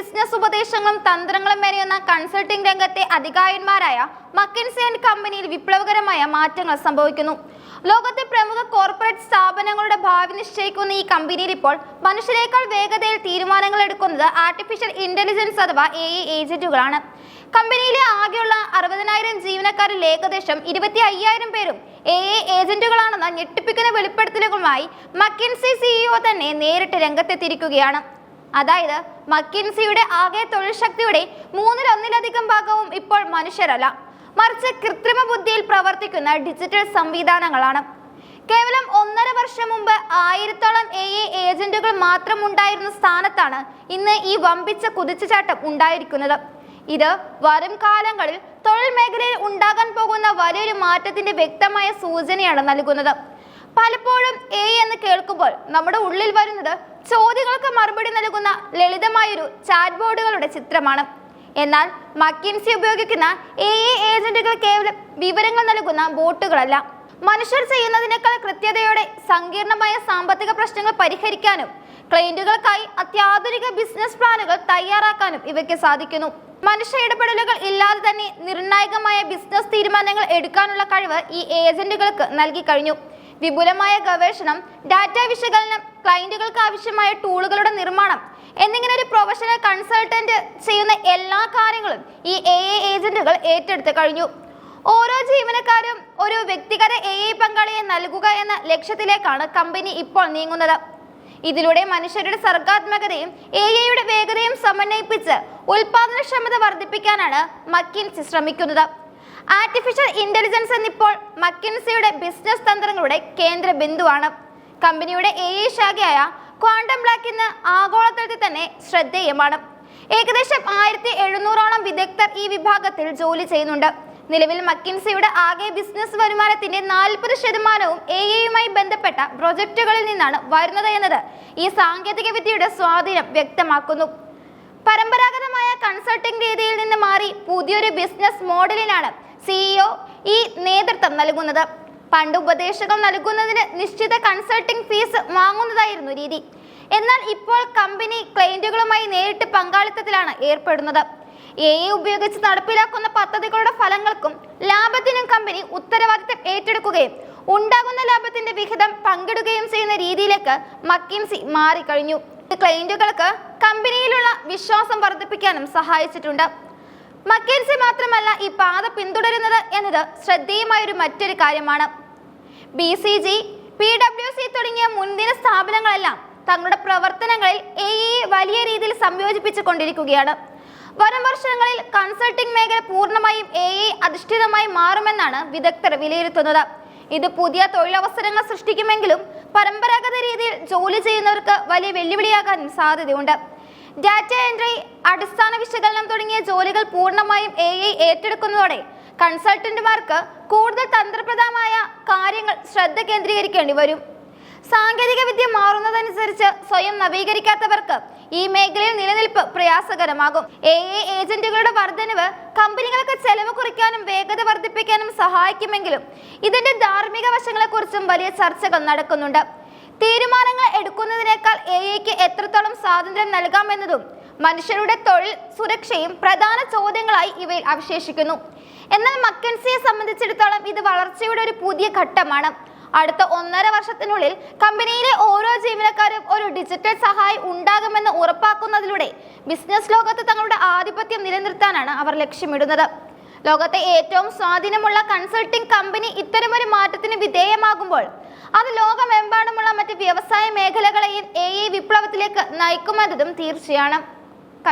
Business ഉപദേശങ്ങളും തന്ത്രങ്ങളും മെനയുന്ന consulting രംഗത്തെ അധികായന്മാരായ മക്കിൻസി ആൻഡ് കമ്പനിയിൽ വിപ്ലവകരമായ മാറ്റങ്ങൾ സംഭവിക്കുന്നു. ലോകത്തെ പ്രമുഖ കോർപ്പറേറ്റ് സ്ഥാപനങ്ങളുടെ ഭാവി നിശ്ചയിക്കുന്ന ഈ കമ്പനിയിൽ ഇപ്പോൾ മനുഷ്യരെക്കാൾ വേഗതയിൽ തീരുമാനങ്ങൾ എടുക്കുന്നത് ആർട്ടിഫിഷ്യൽ ഇന്റലിജൻസ് അഥവാ എ ഐ ഏജന്റുകളാണ് കമ്പനിയിലെ ആകെയുള്ള അറുപതിനായിരം ജീവനക്കാരിൽ ഏകദേശം ഇരുപത്തി അയ്യായിരം പേരും എ ഏജന്റുകളാണെന്ന ഞെട്ടിപ്പിക്കുന്ന വെളിപ്പെടുത്തലുകളുമായി മക്കിൻസി സിഇഒ തന്നെ നേരിട്ട് രംഗത്തെത്തിയിരിക്കുകയാണ്. അതായത് മക്കിൻസിയുടെ ആകെ തൊഴിൽ ശക്തിയുടെ മൂന്നിലൊന്നിലധികം ഭാഗവും ഇപ്പോൾ മനുഷ്യരല്ല. മറിച്ച് കൃത്രിമ ബുദ്ധിയിൽ പ്രവർത്തിക്കുന്ന ഡിജിറ്റൽ സംവിധാനങ്ങളാണ്. കേവലം ഒന്നര വർഷം മുമ്പ് ആയിരത്തോളം എ എ ഏജന്റുകൾ മാത്രം ഉണ്ടായിരുന്ന സ്ഥാനത്താണ് ഇന്ന് ഈ വമ്പിച്ച കുതിച്ചുചാട്ടം ഉണ്ടായിരിക്കുന്നത്. ഇത് വരും കാലങ്ങളിൽ തൊഴിൽ മേഖലയിൽ ഉണ്ടാകാൻ പോകുന്ന വലിയൊരു മാറ്റത്തിന്റെ വ്യക്തമായ സൂചനയാണ് നൽകുന്നത്. പലപ്പോഴും എ എന്ന് കേൾക്കുമ്പോൾ നമ്മുടെ ഉള്ളിൽ വരുന്നത് ചോദ്യങ്ങൾക്ക് മറുപടി നൽകുന്ന ലളിതമായൊരു ചാറ്റ് ബോർഡുകളുടെ ചിത്രമാണ്. എന്നാൽ മക്കിൻസി ഉപയോഗിക്കുന്ന എ ഏജന്റുകൾ കേവലം വിവരങ്ങൾ നൽകുന്ന ബോട്ടുകളല്ല. മനുഷ്യർ ചെയ്യുന്നതിനേക്കാൾ കൃത്യതയോടെ സങ്കീർണമായ സാമ്പത്തിക പ്രശ്നങ്ങൾ പരിഹരിക്കാനും ക്ലയന്റുകൾക്കായി അത്യാധുനിക ബിസിനസ് പ്ലാനുകൾ തയ്യാറാക്കാനും ഇവയ്ക്ക് സാധിക്കുന്നു. മനുഷ്യ ഇടപെടലുകൾ ഇല്ലാതെ തന്നെ നിർണായകമായ ബിസിനസ് തീരുമാനങ്ങൾ എടുക്കാനുള്ള കഴിവ് ഈ ഏജന്റുകൾക്ക് നൽകി കഴിഞ്ഞു. വിപുലമായ ഗവേഷണം ഡാറ്റ വിശകലനം ക്ലയന്റുകൾക്ക് ആവശ്യമായ ടൂളുകളുടെ നിർമ്മാണം എന്നിങ്ങനെ ഒരു പ്രൊഫഷണൽ കൺസൾട്ടന്റ് ചെയ്യുന്ന എല്ലാ കാര്യങ്ങളും ഈ എ ഏജന്റുകൾ ഏറ്റെടുത്ത് കഴിഞ്ഞു. ഓരോ ജീവനക്കാരും ഒരു വ്യക്തിഗത എ ഐ പങ്കാളിയെ നൽകുക എന്ന ലക്ഷ്യത്തിലേക്കാണ് കമ്പനി ഇപ്പോൾ നീങ്ങുന്നത്. ഇതിലൂടെ മനുഷ്യരുടെ സർഗാത്മകതയും എ ഐയുടെ വേഗതയും സമന്വയിപ്പിച്ച് ഉൽപാദനക്ഷമത വർദ്ധിപ്പിക്കാനാണ് മക്കിൻസി ശ്രമിക്കുന്നത്. ആർട്ടിഫിഷ്യൽ ഇന്റലിജൻസ് എന്നിപ്പോൾ മക്കിൻസിയുടെ ബിസിനസ് തന്ത്രങ്ങളുടെ കേന്ദ്ര ബിന്ദുവാണ്. കമ്പനിയുടെ എ ഐ ശാഖയായ ക്വാണ്ടം ബ്ലാക്ക് ഇന്ന് ആഗോളതലത്തിൽ തന്നെ ശ്രദ്ധേയമാണ്. ഏകദേശം ആയിരത്തി എഴുന്നൂറോളം വിദഗ്ധർ ഈ വിഭാഗത്തിൽ ജോലി ചെയ്യുന്നുണ്ട്. നിലവിൽ മക്കിൻസിയുടെ ആകെ ബിസിനസ് വരുമാനത്തിന്റെ നാൽപ്പത് ശതമാനവും എ ഐയുമായി ബന്ധപ്പെട്ട പ്രൊജക്ടുകളിൽ നിന്നാണ് വരുന്നത് എന്നത് ഈ സാങ്കേതിക വിദ്യയുടെ സ്വാധീനം വ്യക്തമാക്കുന്നു. പരമ്പരാഗതമായ കൺസൾട്ടിംഗ് രീതിയിൽ നിന്ന് മാറി പുതിയൊരു ബിസിനസ് മോഡലിനാണ് സിഇഒ ഈ നേതൃത്വം നൽകുന്നത്. പണ്ട് ഉപദേശകൾ നൽകുന്നതിന് നിശ്ചിത കൺസൾട്ടിംഗ് ഫീസ് വാങ്ങുന്നതായിരുന്നു രീതി. എന്നാൽ ഇപ്പോൾ കമ്പനി ക്ലയന്റുകളുമായി നേരിട്ട് പങ്കാളിത്തത്തിലാണ് ഏർപ്പെടുന്നത്. എ ഉപയോഗിച്ച് നടപ്പിലാക്കുന്ന പദ്ധതികളുടെ ഫലങ്ങൾക്കും ലാഭത്തിനും കമ്പനി ഉത്തരവാദിത്തം ഏറ്റെടുക്കുകയും ഉണ്ടാകുന്ന ലാഭത്തിന്റെ വിഹിതം പങ്കിടുകയും ചെയ്യുന്ന രീതിയിലേക്ക് മക്കിൻസി മാറിക്കഴിഞ്ഞു. ക്ലയന്റുകൾക്ക് കമ്പനിയിലുള്ള വിശ്വാസം വർദ്ധിപ്പിക്കാനും സഹായിച്ചിട്ടുണ്ട്. മക്കിൻസി മാത്രമല്ല ഈ പാത പിന്തുടരുന്നത് എന്നത് ശ്രദ്ധേയമായൊരു മറ്റൊരു കാര്യമാണ്. B C G P W C തുടങ്ങിയ മുൻനിര സ്ഥാപനങ്ങളെല്ലാം തങ്ങളുടെ പ്രവർത്തനങ്ങളിൽ എ വലിയ രീതിയിൽ സംയോജിപ്പിച്ചു കൊണ്ടിരിക്കുകയാണ്. വരും വർഷങ്ങളിൽ കൺസൾട്ടിംഗ് മേഖല പൂർണമായും എ ഐ അധിഷ്ഠിതമായി മാറുമെന്നാണ് വിദഗ്ധർ വിലയിരുത്തുന്നത്. ഇത് പുതിയ തൊഴിലവസരങ്ങൾ സൃഷ്ടിക്കുമെങ്കിലും പരമ്പരാഗത രീതിയിൽ ജോലി ചെയ്യുന്നവർക്ക് വലിയ വെല്ലുവിളിയാകാനും സാധ്യതയുണ്ട്. ഡാറ്റ എൻട്രി അടിസ്ഥാന വിശകലനം തുടങ്ങിയ ജോലികൾ പൂർണമായും എ ഐ ഏറ്റെടുക്കുന്നതോടെ കൺസൾട്ടന്റുമാർക്ക് കൂടുതൽ തന്ത്രപ്രദമായ കാര്യങ്ങൾ ശ്രദ്ധ കേന്ദ്രീകരിക്കേണ്ടി വരും. സാങ്കേതിക വിദ്യ മാറുന്നതനുസരിച്ച് സ്വയം നവീകരിക്കാത്തവർക്ക് ഈ മേഖലയിൽ നിലനിൽപ്പ് പ്രയാസകരമാകും. എ ഐ ഏജന്റുകളുടെ വർധനവ് കമ്പനികൾക്ക് ചെലവ് കുറയ്ക്കാനും വേഗത വർദ്ധിപ്പിക്കാനും സഹായിക്കുമെങ്കിലും ഇതിന്റെ ധാർമ്മിക വശങ്ങളെക്കുറിച്ചും വലിയ ചർച്ചകൾ നടക്കുന്നുണ്ട്. തീരുമാനങ്ങൾ എടുക്കുന്നതിനേക്കാൾ എ ഐക്ക് എത്രത്തോളം സ്വാതന്ത്ര്യം നൽകാമെന്നതും മനുഷ്യരുടെ തൊഴിൽ സുരക്ഷയും പ്രധാന ചോദ്യങ്ങളായി ഇവയിൽ അവശേഷിക്കുന്നു. എന്നാൽ മക്കൻസിയെ സംബന്ധിച്ചിടത്തോളം ഇത് വളർച്ചയുടെ ഒരു പുതിയ ഘട്ടമാണ്. അടുത്ത ഒന്നര വർഷത്തിനുള്ളിൽ കമ്പനിയിലെ ഓരോ ജീവനക്കാരും ഒരു ഡിജിറ്റൽ സഹായി ഉണ്ടാകുമെന്ന് ഉറപ്പാക്കുന്നതിലൂടെ ബിസിനസ് ലോകത്ത് തങ്ങളുടെ ആധിപത്യം നിലനിർത്താനാണ് അവർ ലക്ഷ്യമിടുന്നത്. ലോകത്തെ ഏറ്റവും സ്വാധീനമുള്ള കൺസൾട്ടിംഗ് കമ്പനി ഇത്തരമൊരു മാറ്റത്തിന് വിധേയമാകുമ്പോൾ അത് ലോകമെമ്പാടുമുള്ള മറ്റ് വ്യവസായ മേഖലകളെയും എ വിപ്ലവത്തിലേക്ക് നയിക്കുമെന്നതും തീർച്ചയാണ്.